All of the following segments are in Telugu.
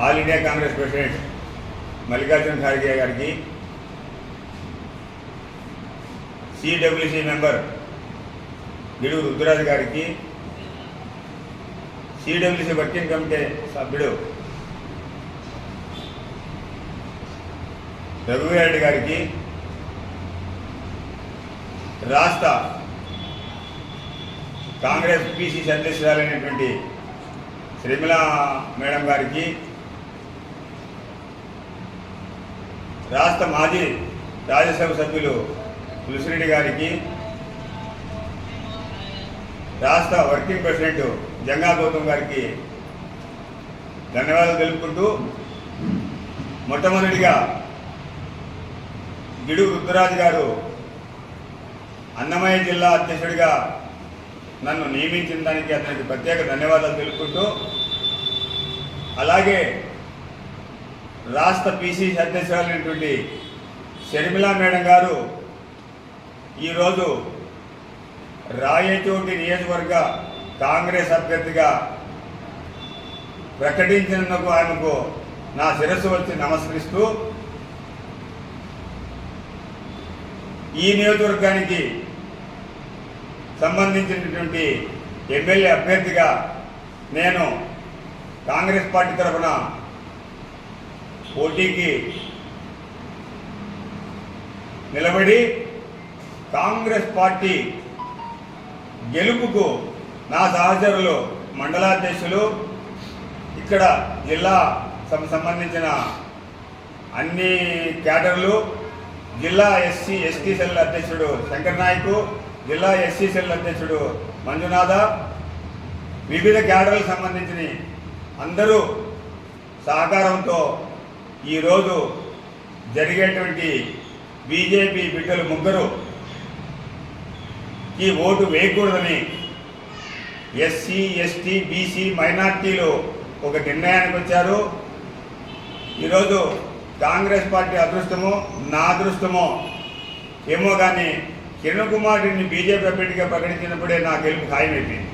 All India Congress president Mallikarjuna Kharge గారికి సిడబ్ల్యూసి మెంబర్ గిడు రుద్రరాజు గారికి సిడబ్ల్యూసి వర్కింగ్ కమిటీ సభ్యుడు రఘువీరెడ్డి గారికి రాష్ట్ర కాంగ్రెస్ పిసిసి అధ్యక్షురాలైనటువంటి శ్రీమల మేడం గారికి రాష్ట్ర మాజీ రాజ్యసభ సభ్యులు తులసిరెడ్డి గారికి రాష్ట్ర వర్కింగ్ ప్రెసిడెంట్ జంగా గౌతమ్ గారికి ధన్యవాదాలు తెలుపుకుంటూ మొట్టమొదటిగా గిడు రుద్రరాజు గారు అన్నమయ్య జిల్లా అధ్యక్షుడిగా నన్ను నియమించిన దానికి అతనికి ప్రత్యేక ధన్యవాదాలు తెలుపుకుంటూ అలాగే రాష్ట్ర పిసిసి అధ్యక్షురాలైనటువంటి షర్మిలా మేడం గారు ఈరోజు రాయచోటి నియోజకవర్గ కాంగ్రెస్ అభ్యర్థిగా ప్రకటించినందుకు ఆయనకు నా శిరస్సు వచ్చి నమస్కరిస్తూ ఈ నియోజకవర్గానికి సంబంధించినటువంటి ఎమ్మెల్యే అభ్యర్థిగా నేను కాంగ్రెస్ పార్టీ తరఫున పోటీకి నిలబడి కాంగ్రెస్ పార్టీ గెలుపుకు నా సహచరులు మండలాధ్యక్షులు ఇక్కడ జిల్లా సం- సంబంధించిన అన్ని క్యాడర్లు జిల్లా ఎస్సీ ఎస్టీ సెల్ అధ్యక్షుడు శంకర్ నాయకు జిల్లా ఎస్సీ సెల్ అధ్యక్షుడు మంజునాథ వివిధ క్యాడర్లకు సంబంధించిన అందరూ సహకారంతో ఈరోజు జరిగేటువంటి బీజేపీ బిడ్డలు ముగ్గురు ఈ ఓటు వేయకూడదని ఎస్సీ ఎస్టీ బీసీ మైనార్టీలు ఒక నిర్ణయానికి వచ్చారు. ఈరోజు కాంగ్రెస్ పార్టీ అదృష్టమో నా అదృష్టమో ఏమో కానీ కిరణ్ కుమార్ రెడ్డిని బీజేపీ అభ్యర్థిగా ప్రకటించినప్పుడే నా గెలుపు ఖాయమైపోయింది.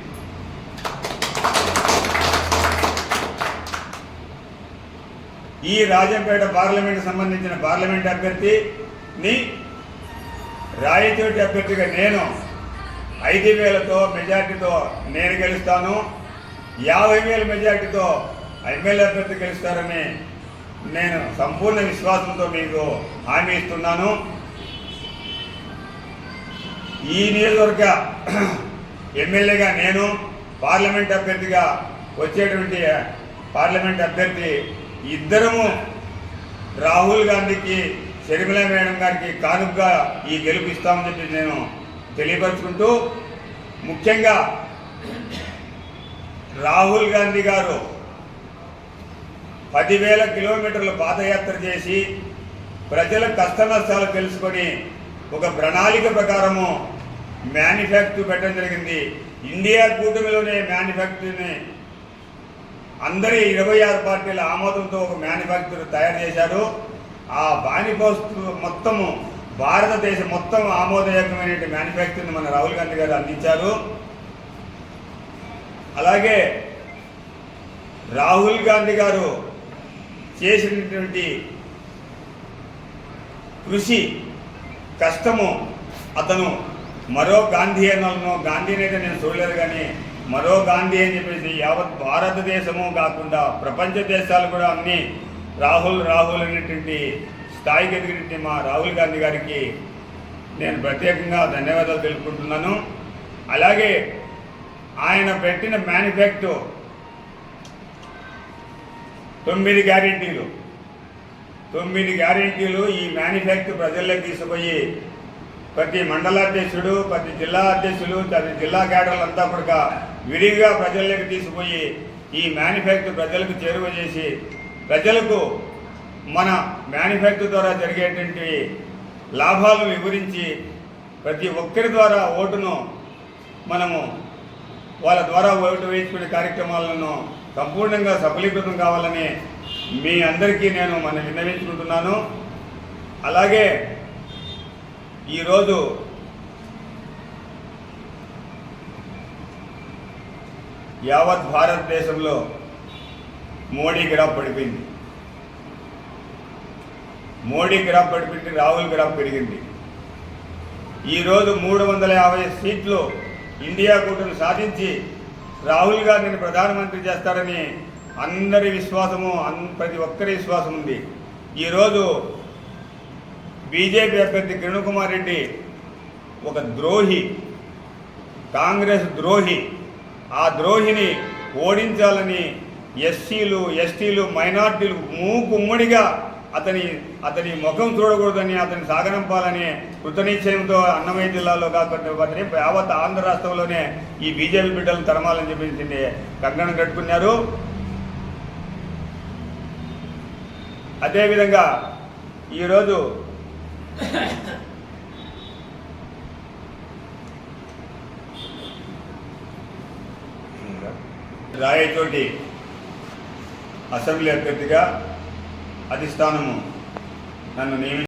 ఈ రాజంపేట పార్లమెంట్ సంబంధించిన పార్లమెంట్ అభ్యర్థిని రాయచోటి అభ్యర్థిగా నేను ఐదు వేలతో మెజార్టీతో నేను గెలుస్తాను. యాభై వేల మెజార్టీతో ఎమ్మెల్యే అభ్యర్థి గెలుస్తారని నేను సంపూర్ణ విశ్వాసంతో మీకు హామీ ఇస్తున్నాను. ఈ నియోజకవర్గ ఎమ్మెల్యేగా నేను పార్లమెంట్ అభ్యర్థిగా వచ్చేటువంటి పార్లమెంట్ అభ్యర్థి ఇద్దరము రాహుల్ గాంధీకి షర్మిల మేడం గారికి కానుకగా ఈ గెలుపు ఇస్తామని చెప్పి నేను తెలియపరుచుకుంటూ ముఖ్యంగా రాహుల్ గాంధీ గారు పదివేల కిలోమీటర్ల పాదయాత్ర చేసి ప్రజల కష్ట నష్టాలు తెలుసుకొని ఒక ప్రణాళిక ప్రకారము మ్యానుఫ్యాక్చర్ పెట్టడం జరిగింది. ఇండియా కూటమిలోనే మ్యానుఫ్యాక్చర్ని అందరి ఇరవై ఆరు పార్టీల ఆమోదంతో ఒక మ్యానుఫ్యాక్చర్ తయారు చేశారు ఆ బానిపోస్తు మొత్తము భారతదేశం మొత్తం ఆమోదయోగ్యమైన మ్యానుఫ్యాక్చర్ని మన రాహుల్ గాంధీ గారు అందించారు. అలాగే రాహుల్ గాంధీ గారు చేసినటువంటి కృషి కష్టము అతను మరో గాంధీ అన్నలను గాంధీని అయితే నేను చూడలేదు కానీ మరో గాంధీ అని చెప్పేసి యావత్ భారతదేశము కాకుండా ప్రపంచ దేశాలు కూడా అన్ని రాహుల్ రాహుల్ అనేటువంటి స్థాయికి ఎదిగినటువంటి మా రాహుల్ గాంధీ గారికి నేను ప్రత్యేకంగా ధన్యవాదాలు తెలుపుకుంటున్నాను. అలాగే ఆయన పెట్టిన మేనిఫెక్టో తొమ్మిది గ్యారెంటీలు. తొమ్మిది గ్యారెంటీలు ఈ మేనిఫెక్టో ప్రజల్లోకి తీసుకుపోయి ప్రతి మండలాధ్యక్షుడు ప్రతి జిల్లా అధ్యక్షులు ప్రతి జిల్లా క్యాడర్లు అంతా కూడా విరివిగా ప్రజల్లోకి తీసుకుపోయి ఈ మేనిఫెక్టో ప్రజలకు చేరువ చేసి ప్రజలకు మన మేనిఫెక్టో ద్వారా జరిగేటువంటి లాభాలు వివరించి ప్రతి ఒక్కరి ద్వారా ఓటును మనము వాళ్ళ ద్వారా ఓటు వేయించుకునే కార్యక్రమాలను సంపూర్ణంగా సఫలీకృతం కావాలని మీ అందరికీ నేను మన విన్నవించుకుంటున్నాను. అలాగే ఈరోజు యావత్ భారతదేశంలో మోడీ గ్రాఫ్ పడిపోయింది. మోడీ గ్రాఫ్ పడిపోయింది రాహుల్ గ్రాఫ్ పెరిగింది. ఈరోజు మూడు వందల యాభై సీట్లు ఇండియా కూటమి సాధించి రాహుల్ గాంధీని ప్రధానమంత్రి చేస్తారని అందరి విశ్వాసము అన్ ప్రతి ఒక్కరి విశ్వాసం ఉంది ఈరోజు బీజేపీ అభ్యర్థి కిరణ్ కుమార్ రెడ్డి ఒక ద్రోహి కాంగ్రెస్ ద్రోహి. ఆ ద్రోహిని ఓడించాలని ఎస్సీలు ఎస్టీలు మైనార్టీలు మూకుమ్మడిగా అతని అతని ముఖం చూడకూడదని అతని సాగనంపాలని కృతనిశ్చయంతో అన్నమయ్య జిల్లాలో కాకుండా అతని యావత్ ఆంధ్ర రాష్ట్రంలోనే ఈ బీజేపీ బిడ్డలను తరమాలని చెప్పేసి కంకణం కట్టుకున్నారు. అదేవిధంగా ఈరోజు రాయచోటి అసెంబ్లీ అభ్యర్థిగా అధిష్టానము నన్ను నియమి